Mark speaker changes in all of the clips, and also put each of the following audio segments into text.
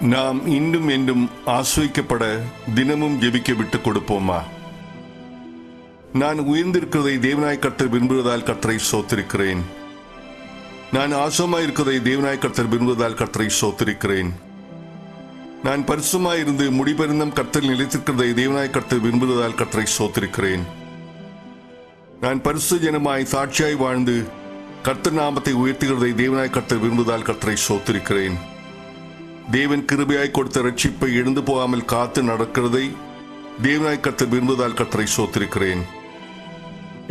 Speaker 1: நாம் இன்னும் என்றும் ஆசிரிக்கப்பட தினமும் ஜெபிக்க விட்டுக் கொடுப்போமா? நான் உயர்ந்திருக்கிறதை தேவனாய் கர்த்தர் விரும்புவதால் கர்த்தரை சோத்திருக்கிறேன். நான் ஆசமாய் இருக்கிறதை தேவனாய் கர்த்தர் விரும்புவதால் கர்த்தரை சோத்திருக்கிறேன். நான் பரிசுமாய் இருந்து முடிபெருந்தும் கர்த்தர் நிலைத்திருக்கிறதை தேவனாய் கர்த்தர் விரும்புவதால் கர்த்தரை சோத்திருக்கிறேன். நான் பரிசு ஜனமாய் சாட்சியாய் வாழ்ந்து கர்த்தர் நாமத்தை உயர்த்துகிறதை தேவனாய் கர்த்தர் விரும்புவதால் கர்த்தரை சோத்திருக்கிறேன். தேவன் கிருபையாய் கொடுத்த ரட்சிப்பை எழுந்து போகாமல் காத்து நடக்கிறதை தேவனாய் கர்த்தர் விரும்புவதால் கத்தரை சோத்திருக்கிறேன்.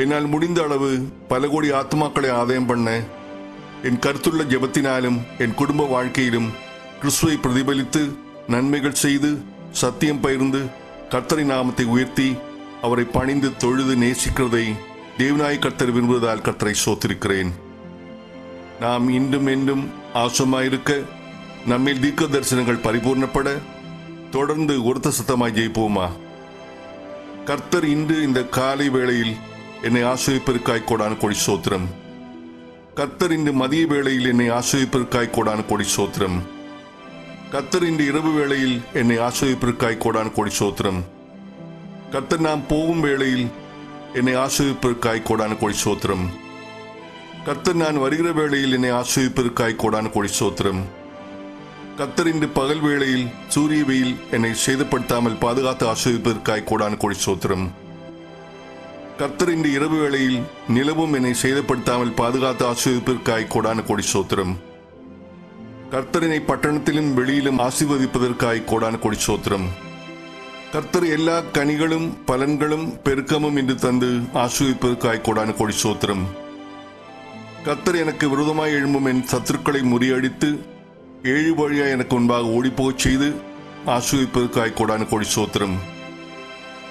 Speaker 1: என்னால் முடிந்த அளவு பல கோடி ஆத்மாக்களை ஆதாயம் பண்ண என் கருத்துள்ள ஜெபத்தினாலும் என் குடும்ப வாழ்க்கையிலும் கிறிஸ்துவை பிரதிபலித்து நன்மைகள் செய்து சத்தியம் பகிர்ந்து கர்த்தரை நாமத்தை உயர்த்தி அவரை பணிந்து தொழுது நேசிக்கிறதை தேவனாய் கர்த்தர் விரும்புவதால் கர்த்தரை சோத்திருக்கிறேன். நாம் இன்றும் என்றும் ஆசமாயிருக்க நம்மில் தீர்க்க தரிசனங்கள் பரிபூர்ணப்பட தொடர்ந்து ஒருத்த சத்தமாய் ஜெயிப்போமா? கர்த்தர் இன்று இந்த காலை வேளையில் என்னை ஆசிரியப்பிற்காய் கோடான கொடி சோத்திரம். கர்த்தர் இன்று மதிய வேளையில் என்னை ஆசிரியப்பிற்காய் கோடான கொடி சோத்திரம். கர்த்தர் இன்று இரவு வேளையில் என்னை ஆசிரியப்பிற்காய் கோடான கொடி சோத்திரம். கர்த்தர் நாம் போகும் வேளையில் என்னை ஆசிரியப்பிற்காய் கோடான கொடி சோத்திரம். கர்த்தர் நான் வருகிற வேளையில் என்னை ஆசிரியப்பிற்காய் கோடான கொடி சோத்திரம். கர்த்தர் இன்று பகல் வேளையில் சூரிய வெயில் என்னை சேதப்படுத்தாமல் பாதுகாத்து ஆசிரியப்பதற்காய் கோடான கோடி சோத்திரம். கர்த்தர் இன்று இரவு வேளையில் நிலவும் என்னை சேதப்படுத்தாமல் பாதுகாத்து ஆசிரியப்பதற்காய் கோடான கோடி சோத்திரம். கர்த்தரினை பட்டணத்திலும் வெளியிலும் ஆசீர்வதிப்பதற்காய் கோடான கொடி சோத்திரம். கர்த்தர் எல்லா கனிகளும் பலன்களும் பெருக்கமும் இன்று தந்து ஆசிரியப்பதற்காய் கோடான கொடி சோத்திரம். கர்த்தர் எனக்கு விரோதமாய் எழும்பும் என் சத்துருக்களை முறியடித்து ஏழு வழியாய் எனக்கு முன்பாக ஓடிப்போகச் செய்து ஆசிர்வதிப்பதற்காய் கொடான கொடி சோத்திரம்.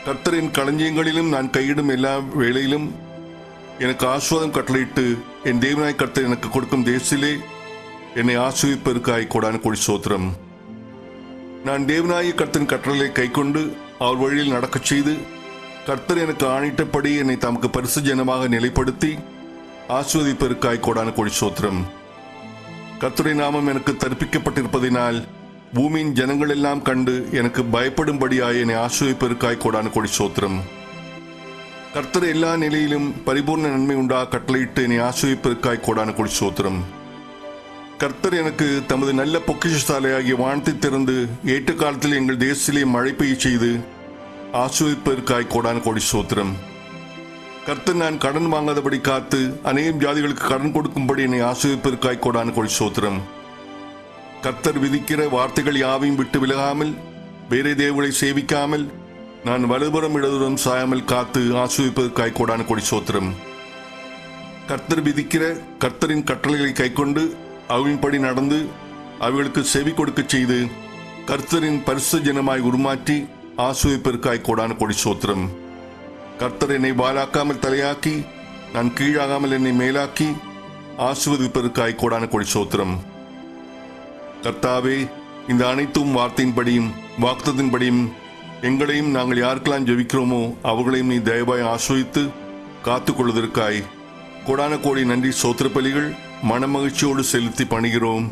Speaker 1: கர்த்தரின் களஞ்சியங்களிலும் நான் கையிடும் எல்லா வேளையிலும் எனக்கு ஆஸ்வாதம் கட்டளையிட்டு என் தேவனாய் கர்த்தர் எனக்கு கொடுக்கும் தேசத்திலே என்னை ஆசிர்விப்பதற்காய் கொடான கொடி சோத்திரம். நான் தேவனாய கர்த்தன் கட்டளை கைக்கொண்டு அவர் வழியில் நடக்கச் செய்து கர்த்தர் எனக்கு ஆணிட்டபடி என்னை தமக்கு பரிசு ஜனமாக நிலைப்படுத்தி ஆஸ்வதிப்பதற்காய் கோடான கொடி சோத்திரம். கர்த்தருடைய நாமம் எனக்கு தற்பிக்கப்பட்டிருப்பதினால் பூமியின் ஜனங்கள் எல்லாம் கண்டு எனக்கு பயப்படும்படியாய் என்னை ஆசிரியப்பெருக்காய் கோடான கொடி சோத்திரம் கர்த்தர் எல்லா நிலையிலும் பரிபூர்ண நன்மை உண்டா கட்டளையிட்டு என்னை ஆசிரியப்பெருக்காய் கோடான கொடி சோத்திரம் கர்த்தர் எனக்கு தமது நல்ல பொக்கிஷசாலையாகிய வானத்தை திறந்து ஏற்ற காலத்தில் எங்கள் தேசத்திலே மழை பெய்ய செய்து ஆசிரியப்பெருக்காய் கோடான கொடி சோத்திரம் கர்த்தர் நான் கடன் வாங்காதபடி காத்து அநேகம் ஜாதிகளுக்கு கடன் கொடுக்கும்படி என்னை ஆசிரியப்பிற்காய் கோடான கொடி சோத்திரம். கர்த்தர் விதிக்கிற வார்த்தைகள் யாவையும் விட்டு விலகாமல் வேறே தேவங்களை சேவிக்காமல் நான் வலுபுறம் இடதுபுறம் சாயாமல் காத்து ஆசிரியப்பதற்காய் கோடான கொடி சோத்திரம். கர்த்தர் விதிக்கிற கர்த்தரின் கட்டளைகளை கைக்கொண்டு அவையின்படி நடந்து அவர்களுக்கு செவி கொடுக்கச் செய்து கர்த்தரின் பரிசு ஜனமாய் உருமாற்றி ஆசிரியப்பதற்காய் கோடான கொடி சோத்திரம். கர்த்தர் என்னை வாலாக்காமல் தலையாக்கி நான் கீழாகாமல் என்னை மேலாக்கி ஆசிர்வதிப்பதற்காய் கோடான கொடி சோத்திரம். கர்த்தாவே இந்த அனைத்தும் வார்த்தையின்படியும் வாக்குத்தின்படியும் எங்களையும் நாங்கள் யாருக்கெல்லாம் ஜெபிக்கிறோமோ அவர்களையும் நீ தயவாய் ஆஸ்வதித்து காத்து கொள்வதற்காய் கோடான கோடி நன்றி சோத்திர பலிகள் மனமகிழ்ச்சியோடு செலுத்தி பணிகிறோம்.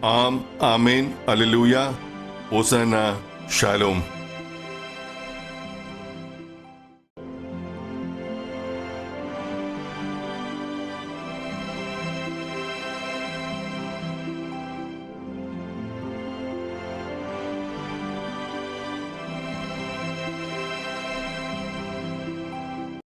Speaker 1: ஆம் ஆமேன் அலலூயா ஓசனா ஷாலோம்.